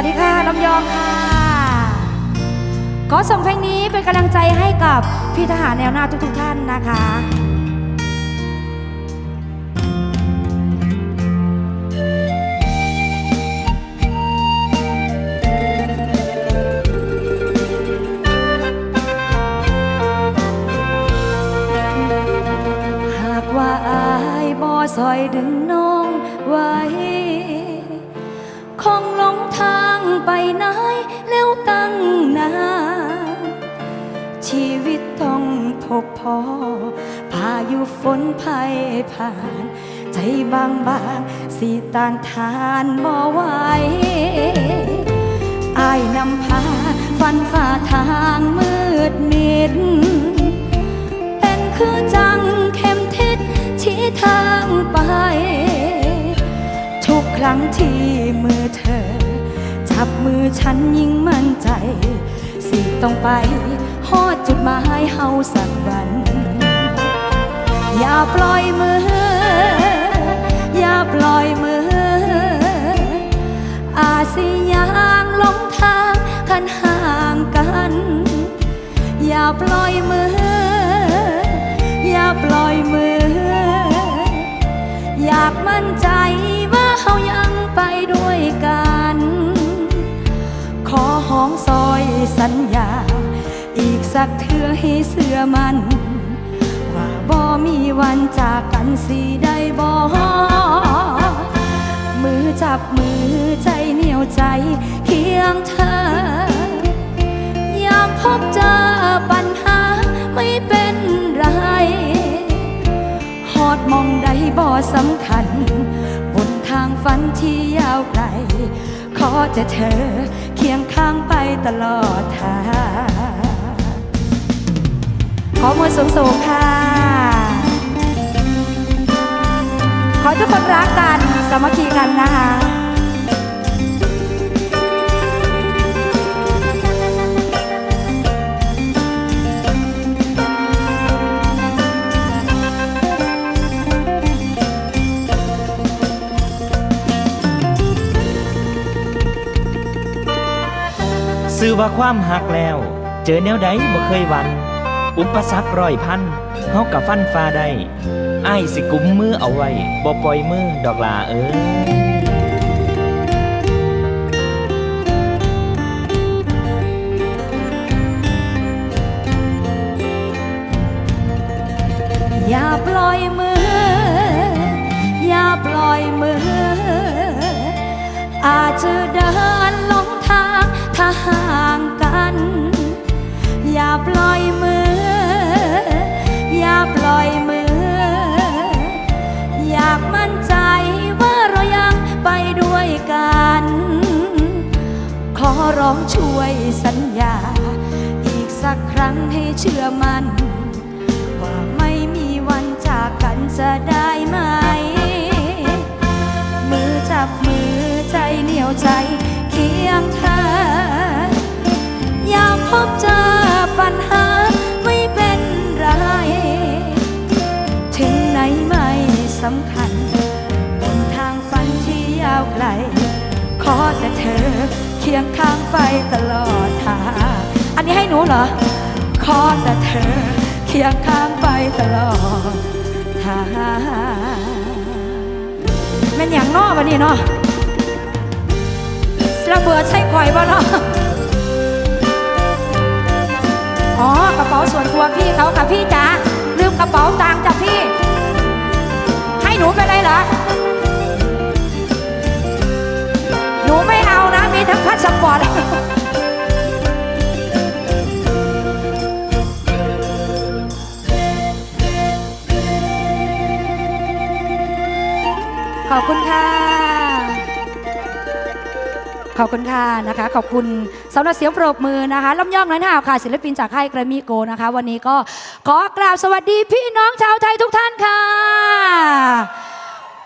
วัสดีค่ะลำยองค่ะ ขอส่งเพลงนี้เป็นกำลังใจให้กับพี่ทหารแนวหน้าทุกๆท่านนะคะหากว่าอายบ่ซอยดึงน้องไว้ งหลงทางไปไหนแล้วตั้งนานชีวิตต้องพบพอพายุฝนภัยผ่าน ใจบางบางสีต้านทานบ่ไหวอายนำพาฟันฝ่าทางมืดมิด เป็นคือจังเข็มทิศชี้ทางไป ทุกครั้งที่มือเธอ จับมือฉันยิ่งมั่นใจ สิต้องไปฮอดจุดหมายเฮาสักวัน อย่าปล่อยมือ อย่าปล่อยมือ อาสิยางหลงทางคันห่างกัน อย่าปล่อยมือ อย่าปล่อยมือ อยากมั่นใจว่าเขายัง สัญญา อีกสักเทื่อให้เสื่อมัน ว่าบ่มีวันจากกันสิได้บ่มือจับมือใจเหนียวใจเคียงเธอยามพบเจอปัญหาไม่เป็นไรหอดมองใดบ่สำคัญ บนทางฝันที่ยาวไกล ขอจะเธอเคียงข้างไปตลอดทางขอมือสูงๆค่ะ ขอทุกคนรักกัน สามัคคีกันนะคะ ว่าความหักแล้ว เจอแนวใดบ่เคยหวันอุปสรรคร้อยพันเฮากับฟันฟ้าได้อ้ายสิกุมมือเอาไว้บ่ปล่อยมือดอกลาเอ้ยอย่าปล่อยมือ อย่าปล่อยมือ อาจจะเดิ ร้องช่วยสัญญา อีกสักครั้งให้เชื่อมัน ว่าไม่มีวันจากกันจะได้ไหม มือจับมือใจเหนียวใจเคียงเธออยากพบเจอปัญหาไม่เป็นไร ถึงไหนไม่สำคัญบนทางฝันที่ยาวไกล อแต่เธอ เคียงข้างไปตลอดทางอันนี้ให้หนูเหรอ ขอแต่เธอ เคียงข้างไปตลอดทางแมันอย่างนอกวันนี้เนาะระเบิดใช่ข่อยบ่เนาะอ๋อกระเป๋าส่วนตัวพี่เขาค่ะพี่จ๋าลืมกระเป๋าตังค์จ้ะพี่ ให้หนูไปเลยเหรอ มีทั้งพัสปอร์ตขอบคุณค่ะ ขอบคุณค่ะนะคะ ขอบคุณสำหรับเสียงปรบมือนะคะลำย่องน้อยหนาค่ะ ศิลปินจากค่ายแกรมมี่โกนะคะ วันนี้ก็ขอกราบสวัสดีพี่น้องชาวไทยทุกท่านค่ะ